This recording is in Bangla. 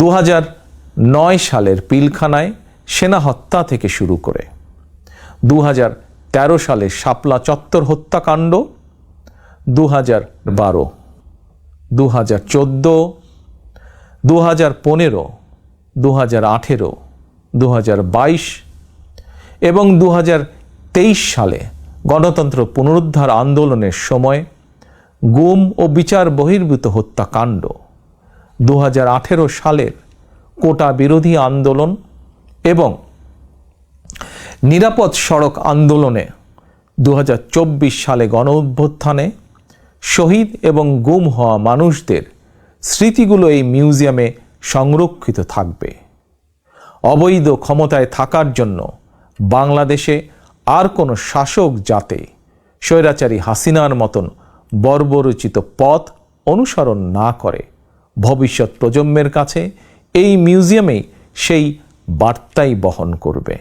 দু নয় সালের পিলখানায় সেনা হত্যা থেকে শুরু করে। দু তেরো সালে শাপলা চত্বর হত্যাকাণ্ড। দু হাজার বারো দু হাজার চোদ্দ দু হাজার পনেরো দু হাজার আঠেরো দু হাজার বাইশ এবং দু হাজার তেইশ সালে গণতন্ত্র পুনরুদ্ধার আন্দোলনের সময় গুম ও বিচার বহির্ভূত হত্যাকাণ্ড। দু হাজার আঠেরো সালের কোটা বিরোধী আন্দোলন এবং নিরাপদ সড়ক আন্দোলনে দু হাজার চব্বিশ সালে গণ অভ্যুত্থানে শহীদ এবং গুম হওয়া মানুষদের স্মৃতিগুলো এই মিউজিয়ামে সংরক্ষিত থাকবে। অবৈধ ক্ষমতায় থাকার জন্য বাংলাদেশে আর কোনো শাসক যাতে স্বৈরাচারী হাসিনার মতন বর্বরচিত পথ অনুসরণ না করে। ভবিষ্যৎ প্রজন্মের কাছে এই মিউজিয়ামেই সেই বার্তাই বহন করবে।